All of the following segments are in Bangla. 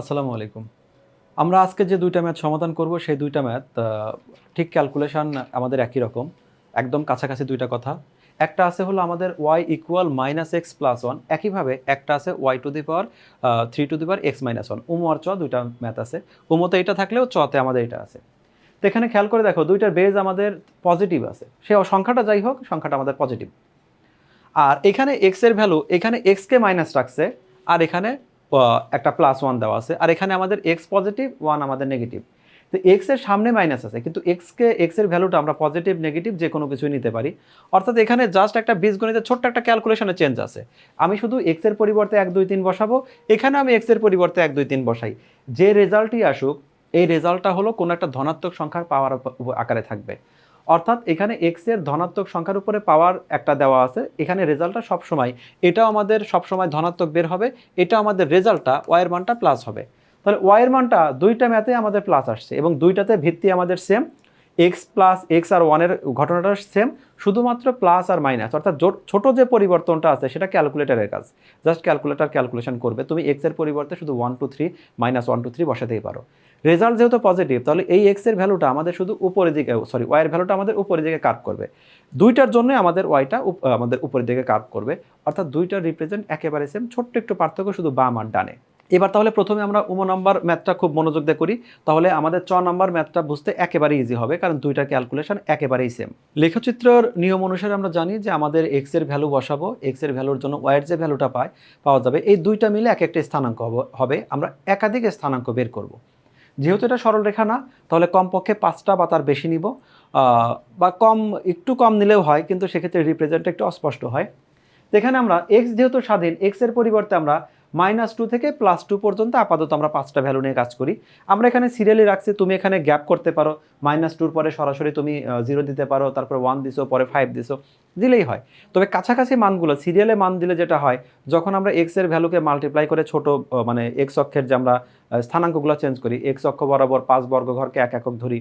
আসসালামু আলাইকুম। আমরা আজকে যে দুইটা ম্যাথ সমাধান করব, সেই দুইটা ম্যাথ ঠিক ক্যালকুলেশন আমাদের একই রকম, একদম কাছাকাছি দুইটা কথা। একটা আছে হলো আমাদের Y equal minus X plus one একইভাবে একটা আছে Y to the power three to the power X minus one উমো আর চ দুইটা ম্যাথ আছে। উমোতে এটা থাকলেও চতে আমাদের এটা আছে। তো এখানে খেয়াল করে দেখো, দুইটার বেজ আমাদের পজিটিভ আছে। সে সংখ্যাটা যাই হোক, সংখ্যাটা আমাদের পজিটিভ আর এখানে এক্সের ভ্যালু এখানে এক্সকে মাইনাস রাখছে, আর এখানে একটা প্লাস ওয়ান দেওয়া আছে। আর এখানে আমাদের এক্স পজিটিভ ওয়ান আমাদের নেগেটিভ তো এক্সের সামনে মাইনাস আছে, কিন্তু এক্সকে এক্সের ভ্যালুটা আমরা পজিটিভ নেগেটিভ যে কোনো কিছুই নিতে পারি। অর্থাৎ এখানে জাস্ট একটা বীজগণিতের ছোট্ট একটা ক্যালকুলেশনে চেঞ্জ আছে। আমি শুধু এক্সের পরিবর্তে এক, দুই, তিন বসাবো, এখানে আমি এক্সের পরিবর্তে এক, দুই, তিন বসাই। যে রেজাল্টই আসুক, এই রেজাল্টটা হলো কোনো একটা ধনাত্মক সংখ্যার পাওয়ার আকারে থাকবে। অর্থাৎ এখানে এক্সের ধনাত্মক সংখ্যার উপরে পাওয়ার একটা দেওয়া আছে। এখানে রেজাল্টটা সবসময়, এটাও আমাদের সবসময় ধনাত্মক বের হবে এটা আমাদের রেজাল্টটা ওয়াইয়ের মানটা প্লাস হবে। তাহলে ওয়াইয়ের মানটা দুইটা ম্যাথে আমাদের প্লাস আসছে এবং দুইটাতে ভিত্তি আমাদের সেম এক্স প্লাস এক্স আর ওয়ানের ঘটনাটা সেম শুধুমাত্র প্লাস আর মাইনাস অর্থাৎ ছোট যে পরিবর্তনটা আছে সেটা ক্যালকুলেটারের কাজ। জাস্ট ক্যালকুলেটার ক্যালকুলেশন করবে। তুমি এক্সের পরিবর্তে শুধু one two three minus one two three বসাতেই পারো। রেজাল্ট যেহেতু পজিটিভ, তাহলে এই এক্সের ভ্যালুটা আমাদের শুধু উপরের দিকে সরি ওয়াইয়ের ভ্যালুটা আমাদের উপরের দিকে কার্ভ করবে। দুইটার জন্যই আমাদের ওয়াইটা আমাদের উপরের দিকে কার্ভ করবে। অর্থাৎ দুইটার রিপ্রেজেন্ট একেবারে সেম ছোট্ট একটু পার্থক্য শুধু বাম আর ডানে। এবার তাহলে প্রথমে আমরা উমো নম্বর ম্যাথটা খুব মনোযোগ দিয়ে করি। তাহলে আমাদের চ নম্বর ম্যাথটা বুঝতে একেবারে ইজি হবে, কারণ দুইটা ক্যালকুলেশন একেবারেই সেম লেখচিত্রর নিয়ম অনুসারে আমরা জানি যে আমাদের এক্সের ভ্যালু বসাবো এক্সের ভ্যালুর জন্য ওয়াইয়ের যে ভ্যালুটা পায়, পাওয়া যাবে। এই দুইটা মিলে এক একটা স্থানাঙ্ক হবে। আমরা একাধিক স্থানাঙ্ক বের করব। যেহেতু এটা সরল রেখা না, তাহলে কমপক্ষে পাঁচটা বা তার বেশি নিব। বা কম, একটু কম নিলেও হয়, কিন্তু সেক্ষেত্রে রিপ্রেজেন্ট একটু অস্পষ্ট হয়। এখানে আমরা এক্স যেহেতু স্বাধীন এক্সের পরিবর্তে আমরা মাইনাস টু থেকে প্লাস টু পর্যন্ত আপাতত আমরা পাঁচটা ভ্যালু নিয়ে কাজ করি। আমরা এখানে সিরিয়ালি রাখছি, তুমি এখানে গ্যাপ করতে পারো। মাইনাস টুর পরে সরাসরি তুমি জিরো দিতে পারো, তারপর ওয়ান দিছো, পরে ফাইভ দিছো, দিলেই হয়। তবে কাছাকাছি মানগুলো সিরিয়ালে মান দিলে যেটা হয়, যখন আমরা এক্সের ভ্যালুকে মাল্টিপ্লাই করে ছোট মানে এক্স অক্ষের যে আমরা স্থানাঙ্কগুলো চেঞ্জ করি এক্স অক্ষ বরাবর পাঁচ বর্গ ঘরকে এক একক ধরি,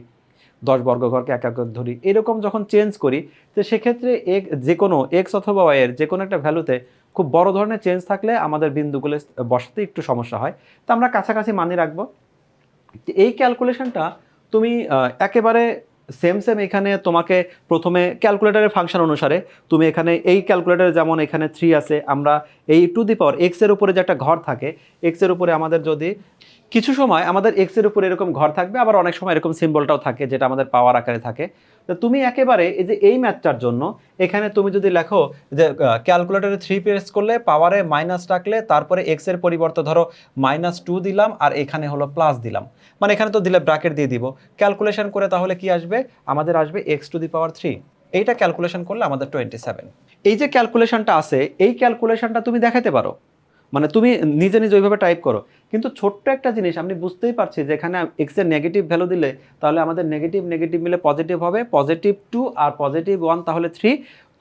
দশ বর্গ ঘরকে এক একক ধরি, এরকম যখন চেঞ্জ করি, তো সেক্ষেত্রে এক যে কোনো এক্স অথবা ওয়াই এর যে কোনো একটা ভ্যালুতে খুব বড় ধরনের চেঞ্জ থাকলে আমাদের বিন্দুগুলো বসাতে একটু সমস্যা হয়। তো আমরা কাছাকাছি মানি রাখব। এই ক্যালকুলেশনটা তুমি একেবারে সেম সেম এখানে তোমাকে প্রথমে ক্যালকুলেটারের ফাংশন অনুসারে তুমি এখানে এই ক্যালকুলেটারে যেমন এখানে থ্রি আছে, আমরা এই টু দি পাওয়ার এক্সের উপরে যে একটা ঘর থাকে এক্সের উপরে আমাদের যদি কিছু সময় আমাদের এক্সের উপরে এরকম ঘর থাকবে, আবার অনেক সময় এরকম সিম্বলটাও থাকে যেটা আমাদের পাওয়ার আকারে থাকে। তো তুমি একেবারে এই যে এই ম্যাথটার জন্য, এখানে তুমি যদি লেখো যে ক্যালকুলেটারে থ্রি প্রেস করলে পাওয়ারে মাইনাস রাখলে তারপরে এক্সের পরিবর্তে ধরো মাইনাস টু দিলাম, আর এখানে হলো প্লাস দিলাম। মানে এখানে তো দিলে ব্র্যাকেট দিয়ে দিব। ক্যালকুলেশন করে তাহলে কি আসবে? আমাদের আসবে X to the power three এইটা ক্যালকুলেশন করলে আমাদের টোয়েন্টি সেভেন এই যে ক্যালকুলেশনটা আছে, এই ক্যালকুলেশনটা তুমি দেখাতে পারো। মানে তুমি নিজে নিজে ওইভাবে টাইপ করো। কিন্তু ছোট্ট একটা জিনিস আমি বুঝতেই পারছি যে এখানে এক্সের নেগেটিভ ভ্যালু দিলে তাহলে আমাদের নেগেটিভ নেগেটিভ মিলে পজিটিভ হবে পজিটিভ টু আর পজিটিভ ওয়ান তাহলে থ্রি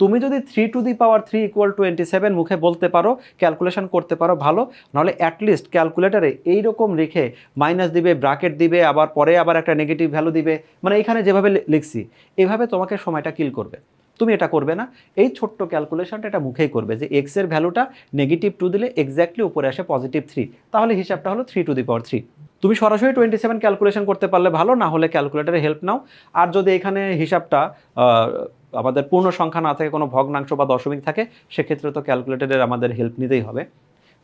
তুমি যদি three to the power three equal twenty seven মুখে বলতে পারো ক্যালকুলেশন করতে পারো ভালো, নাহলে অ্যাটলিস্ট ক্যালকুলেটারে এইরকম রেখে মাইনাস দিবে ব্রাকেট দিবে, আবার পরে আবার একটা নেগেটিভ ভ্যালু দিবে। মানে এখানে যেভাবে লিখছি, এভাবে তোমাকে সময়টা কিল করবে। তুমি এটা করবে না। এই ছোট্ট ক্যালকুলেশনটা এটা মুখেই করবে যে এক্সের ভ্যালুটা নেগেটিভ টু দিলে এক্স্যাক্টলি উপরে আসে পজিটিভ থ্রি তাহলে হিসাবটা হলো three to the power three তুমি সরাসরি টোয়েন্টি সেভেন ক্যালকুলেশন করতে পারলে ভালো, না হলে ক্যালকুলেটারে হেল্প নাও। আর যদি এখানে হিসাবটা আমাদের পূর্ণ সংখ্যা না থাকে, কোনো ভগ্নাংশ বা দশমিক থাকে, সেক্ষেত্রে তো ক্যালকুলেটারের আমাদের হেল্প নিতেই হবে।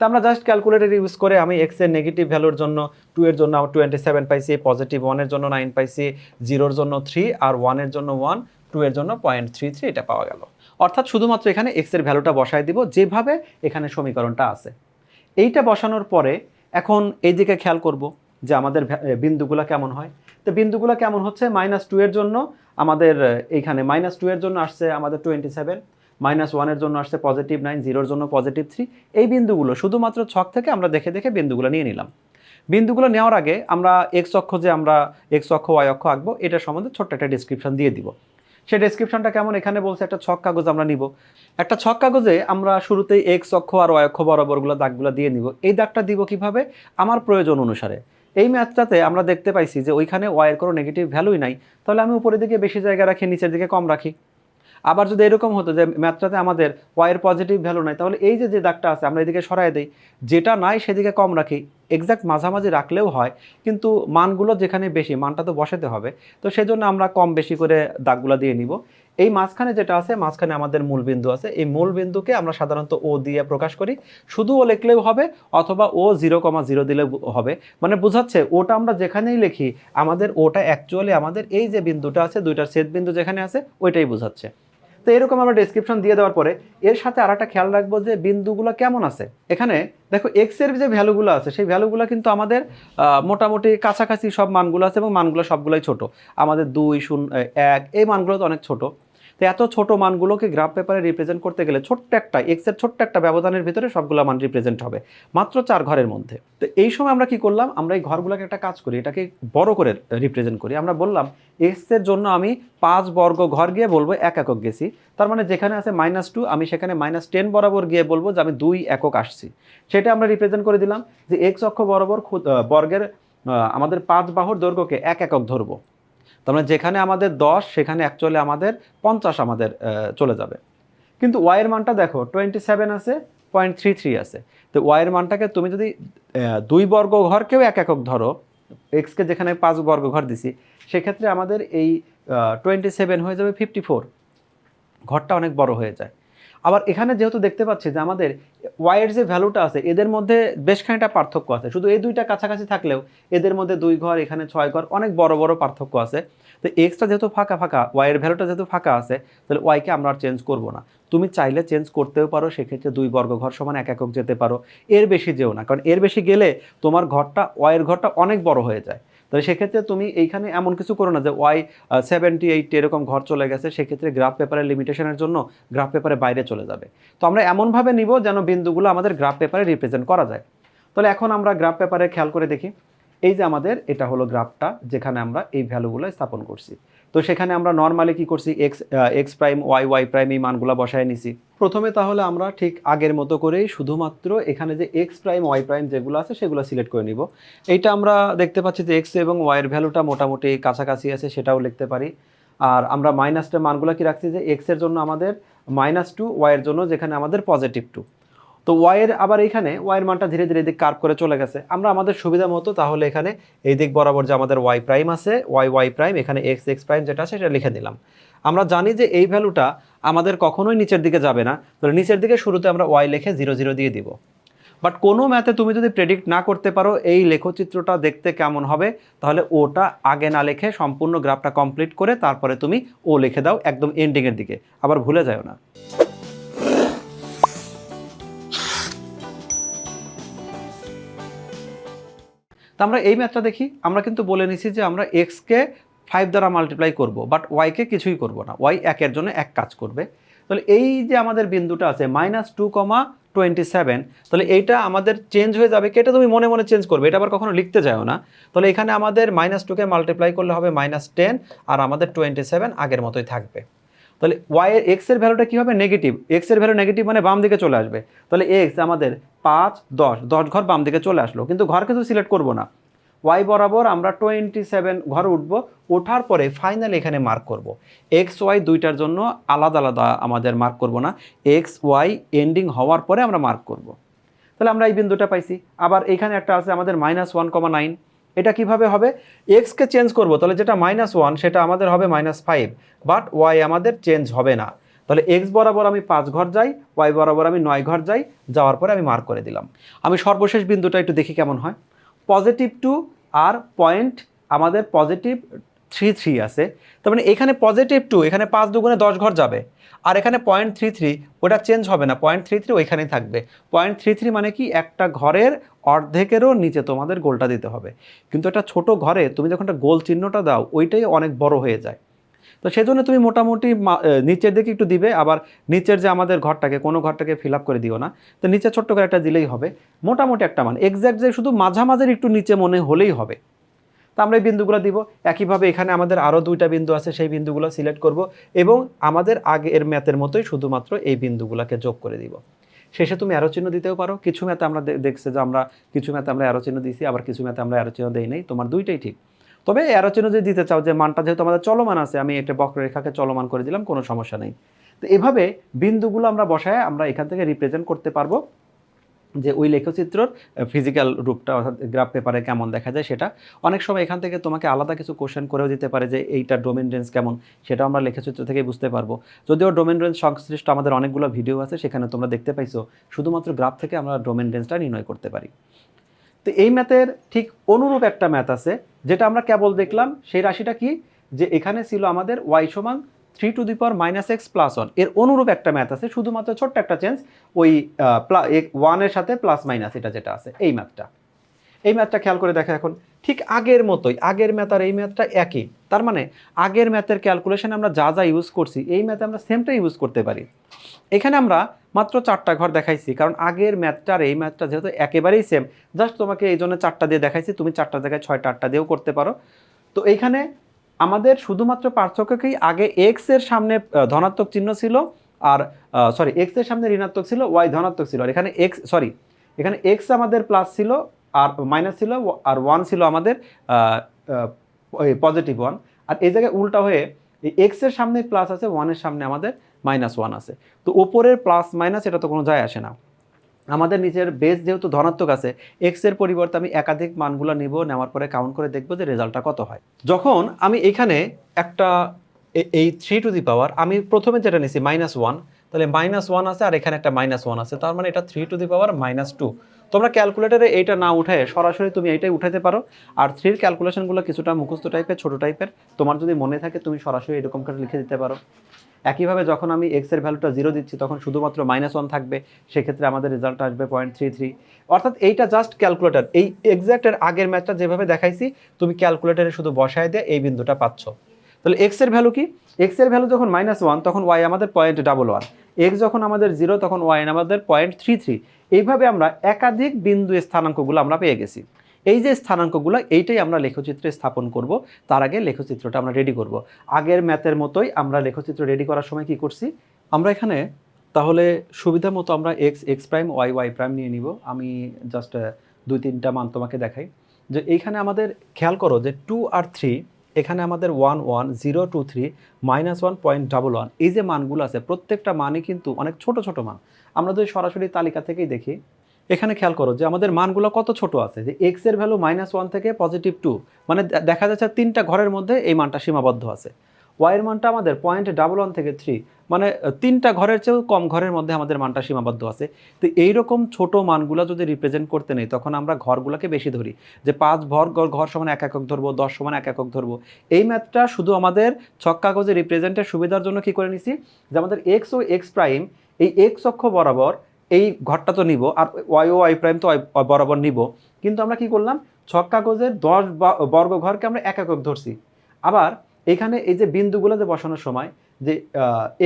তো আমরা জাস্ট ক্যালকুলেটর ইউজ করে আমি এক্সের নেগেটিভ ভ্যালুর জন্য টু এর জন্য টোয়েন্টি সেভেন পাইছি পজিটিভ ওয়ানের জন্য নাইন পাইছি জিরোর জন্য থ্রি আর ওয়ানের জন্য ওয়ান টু এর জন্য পয়েন্ট থ্রি থ্রি এটা পাওয়া গেল। অর্থাৎ শুধুমাত্র এখানে এক্সের ভ্যালুটা বসায় দিব যেভাবে এখানে সমীকরণটা আছে। এইটা বসানোর পরে এখন এই দিকে খেয়াল করব যে আমাদের বিন্দুগুলো কেমন হয়। তো বিন্দুগুলো কেমন হচ্ছে? মাইনাস টু এর জন্য আমাদের এইখানে মাইনাস টু এর জন্য আসছে আমাদের টোয়েন্টি সেভেন মাইনাস ওয়ানের জন্য আসছে পজিটিভ নাইন জিরোর জন্য পজিটিভ থ্রি এই বিন্দুগুলো শুধুমাত্র ছক থেকে আমরা দেখে দেখে বিন্দুগুলো নিয়ে নিলাম। বিন্দুগুলো নেওয়ার আগে আমরা এক্স অক্ষ যে আমরা এক্স অক্ষ ওয়াই অক্ষ আঁকবো এটার সম্বন্ধে ছোট্ট একটা ডিসক্রিপশন দিয়ে দিব। সেই ডেসক্রিপশনটা কেমন? এখানে বলছে একটা ছক কাগজ আমরা নিব। একটা ছক কাগজে আমরা শুরুতেই এক্স অক্ষ আর ওয়াই অক্ষ বরাবরগুলো দাগগুলো দিয়ে নিব। এই দাগটা দিব কীভাবে? আমার প্রয়োজন অনুসারে। এই ম্যাথটাতে আমরা দেখতে পাইছি যে ওইখানে ওয়াইয়ের কোনো নেগেটিভ ভ্যালুই নাই। তাহলে আমি উপরের দিকে বেশি জায়গা রাখি, নিচের দিকে কম রাখি। আবার যদি এরকম হতো যে ম্যাথটাতে আমাদের ওয়াইয়ের পজিটিভ ভ্যালু নাই, তাহলে এই যে যে দাগটা আছে, আমরা এদিকে সরাই দিই। যেটা নাই, সেদিকে কম রাখি। এক্সাক্ট মাঝামাঝি রাখলেও হয়, কিন্তু মানগুলো যেখানে বেশি, মানটা তো বসাতে হবে। তো সেজন্য আমরা কম বেশি করে দাগগুলো দিয়ে নিব। এই মাঝখানে যেটা আছে, মাঝখানে আমাদের মূল বিন্দু আছে। এই মূল বিন্দুকে আমরা সাধারণত ও দিয়ে প্রকাশ করি। শুধু ও লিখলেও হবে, অথবা ও জিরো কমা জিরো দিলে হবে। মানে বোঝাচ্ছে, ওটা আমরা যেখানেই লিখি, আমাদের ওটা অ্যাকচুয়ালি আমাদের এই যে বিন্দুটা আছে, দুইটার ছেদ বিন্দু যেখানে আছে, ওইটাই বোঝাচ্ছে। তো এরকম আমরা ডেসক্রিপশন দিয়ে দেওয়ার পরে এর সাথে আর একটা খেয়াল রাখব যে বিন্দুগুলো কেমন আছে। এখানে দেখো এক্সের যে ভ্যালুগুলো আছে, সেই ভ্যালুগুলো কিন্তু আমাদের মোটামুটি কাছাকাছি সব মানগুলো আছে এবং মানগুলো সবগুলোই ছোট। আমাদের দুই, শূন্য এক, এই মানগুলো তো অনেক ছোট। তো এত ছোট মানগুলোকে গ্রাফ পেপারে রিপ্রেজেন্ট করতে গেলে ছোট্ট একটা এক্সের ছোট্ট একটা ব্যবধানের ভিতরে সবগুলো মান রিপ্রেজেন্ট হবে। মাত্র চার ঘরের মধ্যে। তো এই সময় আমরা কি করলাম? আমরা এই ঘরগুলোকে একটা কাজ করি, এটাকে বড় করে রিপ্রেজেন্ট করি। আমরা বললাম এক্সের জন্য আমি পাঁচ বর্গ ঘর গিয়ে বলব এক একক গেছি। তার মানে যেখানে আছে মাইনাস টু আমি সেখানে মাইনাস টেন বরাবর গিয়ে বলব যে আমি দুই একক আসছি। সেটা আমরা রিপ্রেজেন্ট করে দিলাম যে এক্স অক্ষ বরাবর বর্গের আমাদের পাঁচ বাহুর দৈর্ঘ্যকে এক একক ধরবো। তার মানে যেখানে আমাদের দশ, সেখানে অ্যাকচুয়ালি আমাদের পঞ্চাশ আমাদের চলে যাবে। কিন্তু ওয়াইয়ের মানটা দেখো টোয়েন্টি সেভেন আছে পয়েন্ট থ্রি থ্রি আছে। তো ওয়াইয়ের মানটাকে তুমি যদি দুই বর্গ ঘরকেও এক একক ধরো এক্সকে যেখানে পাঁচ বর্গ ঘর দিছি, সেক্ষেত্রে আমাদের এই টোয়েন্টি সেভেন হয়ে যাবে ফিফটি ফোর ঘরটা অনেক বড় হয়ে যায়। আবার এখানে যেহেতু দেখতে পাচ্ছি যে আমাদের ওয়াইয়ের যে ভ্যালুটা আছে, এদের মধ্যে বেশ খানিকটা পার্থক্য আছে। শুধু এই দুইটা কাছাকাছি থাকলেও এদের মধ্যে দুই ঘর, এখানে ছয় ঘর, অনেক বড় বড় পার্থক্য আছে। তো এক্সটা যেহেতু ফাঁকা ফাঁকা ওয়াইয়ের ভ্যালুটা যেহেতু ফাঁকা আছে, তাহলে ওয়াইকে আমরা আর চেঞ্জ করব না। তুমি চাইলে চেঞ্জ করতেও পারো, সেক্ষেত্রে দুই বর্গ ঘর সমান এক একক যেতে পারো। এর বেশি যেও না, কারণ এর বেশি গেলে তোমার ঘরটা ওয়াইয়ের ঘরটা অনেক বড় হয়ে যায়। তাহলে সেক্ষেত্রে তুমি এইখানে এমন কিছু করো না যে ওয়াই সেভেন্টি এইট এরকম ঘর চলে গেছে, সেক্ষেত্রে গ্রাফ পেপারের লিমিটেশনের জন্য গ্রাফ পেপারে বাইরে চলে যাবে। তো আমরা এমনভাবে নিব যেন বিন্দুগুলো আমাদের গ্রাফ পেপারে রিপ্রেজেন্ট করা যায়। তাহলে এখন আমরা গ্রাফ পেপারে খেয়াল করে দেখি। এই যে আমাদের, এটা হলো গ্রাফটা যেখানে আমরা এই ভ্যালুগুলো স্থাপন করছি। তো সেখানে আমরা নর্মালি কি করছি? X X prime Y Y prime এই মানগুলো বসায় নিছি। প্রথমে তাহলে আমরা ঠিক আগের মতো করেই শুধুমাত্র এখানে যে এক্স প্রাইম ওয়াই প্রাইম যেগুলো আছে সেগুলো সিলেক্ট করে নিব। এইটা আমরা দেখতে পাচ্ছি যে এক্স এবং ওয়াইয়ের ভ্যালুটা মোটামুটি কাছাকাছি আছে সেটাও লিখতে পারি। আর আমরা মাইনাসটা মানগুলো কি রাখছি যে এক্সের জন্য আমাদের মাইনাস টু ওয়াইয়ের জন্য যেখানে আমাদের পজিটিভ টু তো ওয়াইয়ের আবার এখানে ওয়াইয়ের মানটা ধীরে ধীরে এদিক কার্ভ করে চলে গেছে। আমরা আমাদের সুবিধা মতো তাহলে এখানে এই দিক বরাবর যে আমাদের ওয়াই প্রাইম আছে ওয়াই ওয়াই প্রাইম এখানে এক্স এক্স প্রাইম যেটা আছে সেটা লিখে দিলাম আমরা জানি যে এই ভ্যালুটা আমাদের কখনোই নিচের দিকে যাবে না। তাহলে নিচের দিকে শুরুতে আমরা ওয়াই লিখে জিরো জিরো দিয়ে দিব। বাট কোনো ম্যাথে তুমি যদি প্রেডিক্ট না করতে পারো, এই লেখচিত্রটা দেখতে কেমন হবে, তাহলে ওটা আগে না লেখে সম্পূর্ণ গ্রাফটা কমপ্লিট করে তারপরে তুমি ও লিখে দাও একদম এন্ডিংয়ের দিকে। আবার ভুলে যাও না। তা আমরা এই ম্যাথটা দেখি, আমরা কিন্তু বলে নিছি যে আমরা এক্সকে ফাইভ দ্বারা মাল্টিপ্লাই করব বাট ওয়াইকে কিছুই করব না ওয়াই একের জন্য এক কাজ করবে। তাহলে এই যে আমাদের বিন্দুটা আছে minus two comma twenty seven তাহলে এইটা আমাদের চেঞ্জ হয়ে যাবে, কি এটা তুমি মনে মনে চেঞ্জ করবে, এটা আবার কখনো লিখতে যাও না। তাহলে এখানে আমাদের মাইনাস টুকে মাল্টিপ্লাই করলে হবে মাইনাস টেন আর আমাদের টোয়েন্টি সেভেন আগের মতোই থাকবে। তাহলে ওয়াই এর এক্সের ভ্যালুটা কী হবে? নেগেটিভ এক্সের ভ্যালু নেগেটিভ মানে বাম দিকে চলে আসবে। তাহলে এক্স আমাদের পাঁচ, দশ দশ ঘর বাম দিকে চলে আসলো। কিন্তু ঘর কিন্তু সিলেক্ট করব না। ওয়াই বরাবর আমরা টোয়েন্টি সেভেন ঘর উঠব, ওঠার পরে ফাইনাল এখানে মার্ক করব। এক্স ওয়াই দুইটার জন্য আলাদা আলাদা আমাদের মার্ক করব না। এক্স ওয়াই এন্ডিং হওয়ার পরে আমরা মার্ক করব। তাহলে আমরা এই বিন্দুটা পাইছি। আবার এখানে একটা আছে আমাদের মাইনাস ওয়ান কমা নাইন এটা কীভাবে হবে? এক্সকে চেঞ্জ করব, তাহলে যেটা মাইনাস ওয়ান সেটা আমাদের হবে মাইনাস ফাইভ বাট ওয়াই আমাদের চেঞ্জ হবে না। তাহলে এক্স বরাবর আমি পাঁচ ঘর যাই ওয়াই বরাবর আমি নয় ঘর যাই, যাওয়ার পরে আমি মার্ক করে দিলাম। আমি সর্বশেষ বিন্দুটা একটু দেখি কেমন হয়। পজিটিভ টু আর পয়েন্ট আমাদের পজিটিভ থ্রি থ্রি আছে। তার মানে এখানে পজিটিভ টু এখানে পাঁচ দুগুণে দশ ঘর যাবে। আর এখানে পয়েন্ট থ্রি থ্রি ওটা চেঞ্জ হবে না। পয়েন্ট থ্রি থ্রি ওইখানেই থাকবে। পয়েন্ট থ্রি থ্রি মানে কি? একটা ঘরের অর্ধেকেরও নিচে তোমাদের গোলটা দিতে হবে। কিন্তু একটা ছোট ঘরে তুমি যখন একটা গোল চিহ্নটা দাও, ওইটাই অনেক বড় হয়ে যায়। তো সেজন্য তুমি মোটামুটি নিচের দিকে একটু দিবে, আবার নিচের যে আমাদের ঘরটাকে, কোনো ঘরটাকে ফিল আপ করে দিও না। তো নিচে ছোট্ট করে একটা দিলেই হবে। মোটামুটি একটা মান। এক্স্যাক্ট যে শুধু মাঝামাঝির একটু নিচে মনে হলেই হবে। তো আমরা এই বিন্দুগুলো দিব। একইভাবে এখানে আমাদের আরও দুইটা বিন্দু আছে, সেই বিন্দুগুলো সিলেক্ট করব এবং আমাদের আগের ম্যাথের মতোই শুধুমাত্র এই বিন্দুগুলোকে যোগ করে দিব। শেষে তুমি অ্যারো চিহ্ন দিতেও পারো। কিছু ম্যাথে আমরা দেখছে যে আমরা কিছু ম্যাথে আমরা অ্যারো চিহ্ন দিয়েছি, আবার কিছু ম্যাথে আমরা অ্যারো চিহ্ন দিই নাই। তোমার দুইটাই ঠিক। তবে অ্যারো চিহ্ন যদি দিতে চাও যে মানটা যেহেতু আমাদের চলমান আছে, আমি একটা বক্ররেখাকে চলমান করে দিলাম, কোনো সমস্যা নেই। তো এভাবে বিন্দুগুলো আমরা বসায় আমরা এখান থেকে রিপ্রেজেন্ট করতে পারব। যে ওই লেখচিত্রর ফিজিক্যাল রূপটা অর্থাৎ গ্রাফ পেপারে কেমন দেখা যায় সেটা। অনেক সময় এখান থেকে তোমাকে আলাদা কিছু কোশ্চেন করেও দিতে পারে যে এইটা ডোমেন রেঞ্জ কেমন, সেটা আমরা লেখচিত্র থেকে বুঝতে পারব। যদিও ডোমেন রেঞ্জ সংশ্লিষ্ট আমাদের অনেকগুলো ভিডিও আছে, সেখানে তোমরা দেখতে পাইছো, শুধুমাত্র গ্রাফ থেকে আমরা ডোমেন রেঞ্জটা নির্ণয় করতে পারি। তো এই ম্যাথের ঠিক অনুরূপ একটা ম্যাথ আছে, যেটা আমরা কেবল দেখলাম, সেই রাশিটা কি? যে এখানে ছিল আমাদের ওয়াই সমান three to the power minus X plus ওয়ানের অনুরূপ একটা ম্যাথ আছে, শুধুমাত্র ছোট্ট একটা চেঞ্জ ওই ওয়ানের সাথে প্লাস মাইনাস এটা যেটা আছে, এই ম্যাথটা এই ম্যাথটা খেয়াল করে দেখা এখন। ঠিক আগের মতোই, আগের ম্যাথ আর এই ম্যাথটা একই। তার মানে আগের ম্যাথের ক্যালকুলেশন আমরা যা যা ইউজ করছি, এই ম্যাথে আমরা সেমটা ইউজ করতে পারি। এখানে আমরা মাত্র চারটা ঘর দেখাইছি, কারণ আগের ম্যাথটা আর এই ম্যাথটা যেহেতু একেবারেই সেম জাস্ট তোমাকে এই জন্য চারটা দিয়ে দেখাইছি, তুমি চারটা জায়গায় ছয়টা আটটা দিয়েও করতে পারো। তো এইখানে আমাদের শুধুমাত্র পার্থক্যকেই আগে এক্সের সামনে ধনাত্মক চিহ্ন ছিল আর সরি এক্সের সামনে ঋণাত্মক ছিল ওয়াই ধনাত্মক ছিল। আর এখানে এক্স সরি এখানে এক্স আমাদের প্লাস ছিল আর মাইনাস ছিল আর ওয়ান ছিল আমাদের পজিটিভ ওয়ান আর এই জায়গায় উল্টা হয়ে এই এক্সের সামনে প্লাস আছে ওয়ানের সামনে আমাদের মাইনাস ওয়ান আছে। তো ওপরের প্লাস মাইনাস এটা তো কোনো যায় আসে না। আমাদের নিজের বেস যেহেতু ধনাত্মক আছে এক্সের পরিবর্তে আমি একাধিক মানগুলো নিব, নেওয়ার পরে কাউন্ট করে দেখব যে রেজাল্টটা কত হয়। যখন আমি এখানে একটা এই থ্রি টু দি পাওয়ার আমি প্রথমে যেটা নিছি মাইনাস ওয়ান তাহলে মাইনাস ওয়ান আছে আর এখানে একটা মাইনাস ওয়ান আছে, তার মানে এটা three to the power minus two তোমরা ক্যালকুলেটারে এইটা না উঠায়, সরাসরি তুমি এইটাই উঠাতে পারো। আর থ্রির ক্যালকুলেশনগুলো কিছুটা মুখস্থ টাইপের ছোটো টাইপের তোমার যদি মনে থাকে তুমি সরাসরি এরকম করে লিখে দিতে পারো। একইভাবে যখন আমি এক্সের ভ্যালুটা জিরো দিচ্ছি, তখন শুধুমাত্র মাইনাস ওয়ান থাকবে। সেক্ষেত্রে আমাদের রেজাল্ট আসবে পয়েন্ট থ্রি থ্রি অর্থাৎ এইটা জাস্ট ক্যালকুলেটর এই এক্স্যাক্ট এর আগের ম্যাথটা যেভাবে দেখাইছি, তুমি ক্যালকুলেটরে শুধু বসায় দিয়ে এই বিন্দুটা পাচ্ছ। তাহলে এক্সের ভ্যালু কি? এক্সের ভ্যালু যখন মাইনাস ওয়ান তখন ওয়াই আমাদের পয়েন্ট ডাবল ওয়ান এক্স যখন আমাদের জিরো তখন ওয়াই আমাদের পয়েন্ট থ্রি থ্রি এইভাবে আমরা একাধিক বিন্দু স্থানাঙ্কগুলো আমরা পেয়ে গেছি। এই যে স্থানাঙ্কগুলো, এইটাই আমরা লেখচিত্রে স্থাপন করব। তার আগে লেখচিত্রটা আমরা রেডি করব। আগের ম্যাথের মতোই আমরা লেখচিত্র রেডি করার সময় কি করছি? আমরা এখানে তাহলে সুবিধা মতো আমরা X X prime Y Y prime নিয়ে নিব। আমি জাস্ট দুই তিনটা মান তোমাকে দেখাই। যে এইখানে আমাদের খেয়াল করো যে টু আর থ্রি এখানে আমাদের one one zero two three minus one point double one এই যে মানগুলো আছে, প্রত্যেকটা মানই কিন্তু অনেক ছোট ছোট মান। আমরা যদি সরাসরি তালিকা থেকেই দেখি এখানে খেয়াল করো যে আমাদের মানগুলো কত ছোট আছে, যে এক্সের ভ্যালু মাইনাস ওয়ান থেকে পজিটিভ টু মানে দেখা যাচ্ছে তিনটা ঘরের মধ্যে এই মানটা সীমাবদ্ধ আছে। ওয়াইয়ের মানটা আমাদের পয়েন্ট ডাবল ওয়ান থেকে থ্রি মানে তিনটা ঘরের চেয়েও কম ঘরের মধ্যে আমাদের মানটা সীমাবদ্ধ আছে। তো এইরকম ছোট মানগুলো যদি রিপ্রেজেন্ট করতে নেই, তখন আমরা ঘরগুলোকে বেশি ধরি। যে পাঁচ ভর ঘর ঘর সমান এক একক ধরবো, দশ সমান এক একক ধরবো, এই ম্যাথটা শুধু আমাদের ছক কাগজে রিপ্রেজেন্টের সুবিধার জন্য কি করে নিছি? যে আমাদের এক্স ও এক্স প্রাইম এই এক্স অক্ষ বরাবর এই ঘরটা তো নিব আর ওয়াই ও ওয়াই প্রাইম তো বরাবর নিব। কিন্তু আমরা কি করলাম? ছক কাগজের দশ বর্গ ঘরকে আমরা এক একক ধরছি। আবার এখানে এই যে বিন্দুগুলো যে বসানোর সময় যে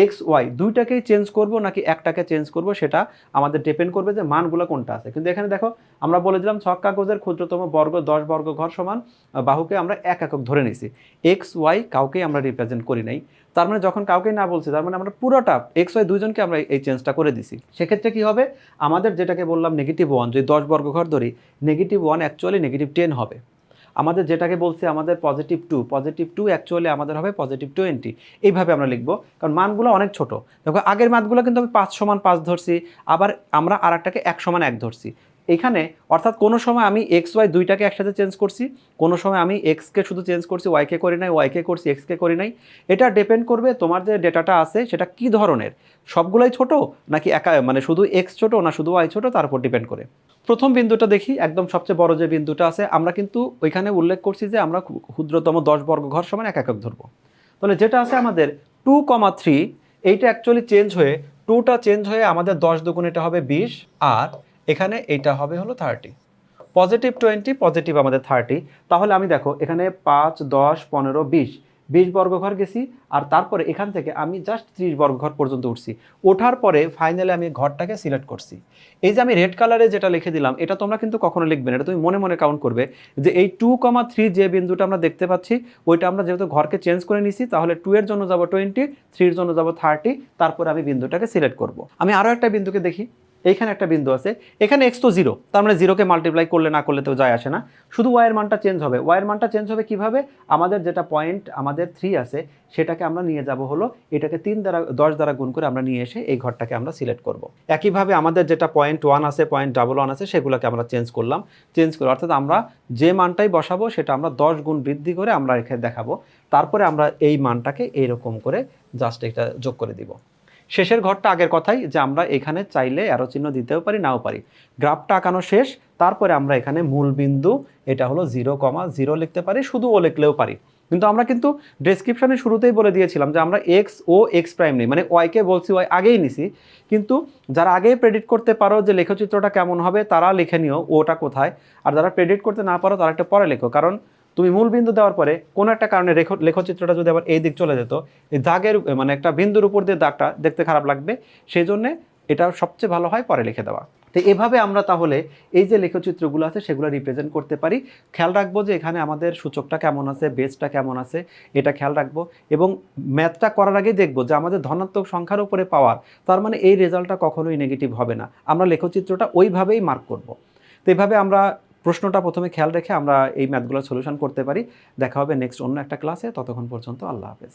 এক্স ওয়াই দুইটাকেই চেঞ্জ করব নাকি একটাকে চেঞ্জ করব সেটা আমাদের ডিপেন্ড করবে যে মানগুলো কোনটা আছে। কিন্তু এখানে দেখো, আমরা বলে দিলাম ছক কাগজের ক্ষুদ্রতম বর্গ দশ বর্গ ঘর সমান বাহুকে আমরা এক একক ধরে নিছি। এক্স ওয়াই কাউকেই আমরা রিপ্রেজেন্ট করি নাই। তার মানে যখন কাউকে না বলছি, তার মানে আমরা পুরোটা এক্স ওয়াই দুজনকে আমরা এই চেঞ্জটা করে দিছি। সেক্ষেত্রে কি হবে? আমাদের যেটাকে বললাম নেগেটিভ ওয়ান যদি দশ বর্গ ঘর ধরি negative one actually negative ten হবে। আমাদের যেটাকে বলছি আমাদের positive two positive two actually আমাদের হবে পজিটিভ টোয়েন্টি এইভাবে আমরা লিখব, কারণ মানগুলো অনেক ছোট। দেখো, আগের মানগুলো কিন্তু আমি পাঁচ সমান পাঁচ ধরছি, আবার আমরা আর একটাকে এক সমান এক ধরছি। এখানে অর্থাৎ কোনো সময় আমি এক্স ওয়াই দুইটাকে একসাথে চেঞ্জ করছি, কোনো সময় আমি এক্সকে শুধু চেঞ্জ করছি ওয়াইকে করি নাই ওয়াইকে করছি এক্সকে করি নাই। এটা ডিপেন্ড করবে তোমার যে ডেটাটা আছে, সেটা কি ধরনের? সবগুলোই ছোট নাকি একা মানে শুধু এক্স ছোট না শুধু ওয়াই ছোট, তার উপর ডিপেন্ড করে। প্রথম বিন্দুটা দেখি, একদম সবচেয়ে বড় যে বিন্দুটা আছে, আমরা কিন্তু ওইখানে উল্লেখ করছি যে আমরা ক্ষুদ্রতম দশ বর্গ ঘর সমান এক একক ধরবো। তাহলে যেটা আছে আমাদের টু কমা থ্রি, এইটা অ্যাকচুয়ালি চেঞ্জ হয়ে, টুটা চেঞ্জ হয়ে আমাদের দশ দুগুণ এটা হবে বিশ, আর এখানে এইটা হবে হলো থার্টি পজিটিভ টোয়েন্টি পজিটিভ আমাদের থার্টি তাহলে আমি দেখো, এখানে পাঁচ, দশ, পনেরো, বিশ বিশ বর্গঘর গেছি, আর তারপরে এখান থেকে আমি জাস্ট ত্রিশ বর্গঘর পর্যন্ত উঠছি। ওঠার পরে ফাইনালি আমি ঘরটাকে সিলেক্ট করছি। এই যে আমি রেড কালারে যেটা লিখে দিলাম, এটা তোমরা কিন্তু কখনো লিখবে না, এটা তুমি মনে মনে কাউন্ট করবে যে এই টু কমা থ্রি যে বিন্দুটা আমরা দেখতে পাচ্ছি, ওইটা আমরা যেহেতু ঘরকে চেঞ্জ করে নিছি, তাহলে টু এর জন্য যাব টোয়েন্টি থ্রির জন্য যাব থার্টি তারপরে আমি বিন্দুটাকে সিলেক্ট করব। আমি আরও একটা বিন্দুকে দেখি। এইখানে একটা বিন্দু আছে, এখানে এক্স তো জিরো তার মানে জিরোকে মাল্টিপ্লাই করলে না করলে তো যায় আসে না। শুধু ওয়াইয়ের মানটা চেঞ্জ হবে। ওয়াইয়ের মানটা চেঞ্জ হবে কীভাবে? আমাদের যেটা পয়েন্ট আমাদের থ্রি আছে, সেটাকে আমরা নিয়ে যাব হলো, এটাকে তিন দ্বারা, দশ দ্বারা গুণ করে আমরা নিয়ে এসে এই ঘরটাকে আমরা সিলেক্ট করব। একইভাবে আমাদের যেটা পয়েন্ট ওয়ান আছে পয়েন্ট ডাবল ওয়ান আছে, সেগুলোকে আমরা চেঞ্জ করলাম। চেঞ্জ করে, অর্থাৎ আমরা যে মানটাই বসাবো, সেটা আমরা দশ গুণ বৃদ্ধি করে আমরা এখানে দেখাবো। তারপরে আমরা এই মানটাকে এইরকম করে জাস্ট এটা যোগ করে দিব। শেষের ঘরটা আগের কথাই যে আমরা এখানে চাইলে অ্যারো চিহ্ন দিতেও পারি, নাও পারি। গ্রাফটা আঁকানো শেষ, তারপরে আমরা এখানে মূল বিন্দু, এটা হলো জিরো কমা জিরো লিখতে পারি, শুধু ও লিখলেও পারি। কিন্তু আমরা কিন্তু ডেসক্রিপশনে শুরুতেই বলে দিয়েছিলাম যে আমরা এক্স ও এক্স প্রাইম নেই মানে ওয়াইকে বলছি ওয়াই আগেই নিছি। কিন্তু যারা আগেই প্রেডিক্ট করতে পারো যে লেখচিত্রটা কেমন হবে, তারা লিখে নিও ওটা কোথায়। আর যারা প্রেডিক্ট করতে না পারো, তারা একটা পরে লেখো, কারণ তুমি মূল বিন্দু দেওয়ার পরে কোনো একটা কারণে লেখচিত্রটা যদি আবার এই দিক চলে যেত, এই দাগের মানে একটা বিন্দুর উপর দিয়ে দাগটা দেখতে খারাপ লাগবে সেই জন্যে এটা সবচেয়ে ভালো হয় পরে লিখে দেওয়া। তো এভাবে আমরা তাহলে এই যে লেখচিত্রগুলো আছে সেগুলো রিপ্রেজেন্ট করতে পারি। খেয়াল রাখব যে এখানে আমাদের সূচকটা কেমন আছে বেসটা কেমন আছে, এটা খেয়াল রাখব। এবং ম্যাথটা করার আগেই দেখব যে আমাদের ধনাত্মক সংখ্যার উপরে পাওয়ার, তার মানে এই রেজাল্টটা কখনোই নেগেটিভ হবে না। আমরা লেখচিত্রটা ওইভাবেই মার্ক করব। তো এইভাবে আমরা প্রশ্নটা প্রথমে খেয়াল রেখে আমরা এই ম্যাথগুলো সলিউশন করতে পারি। দেখা হবে নেক্সট অন্য একটা ক্লাসে। ততক্ষণ পর্যন্ত আল্লাহ হাফেজ।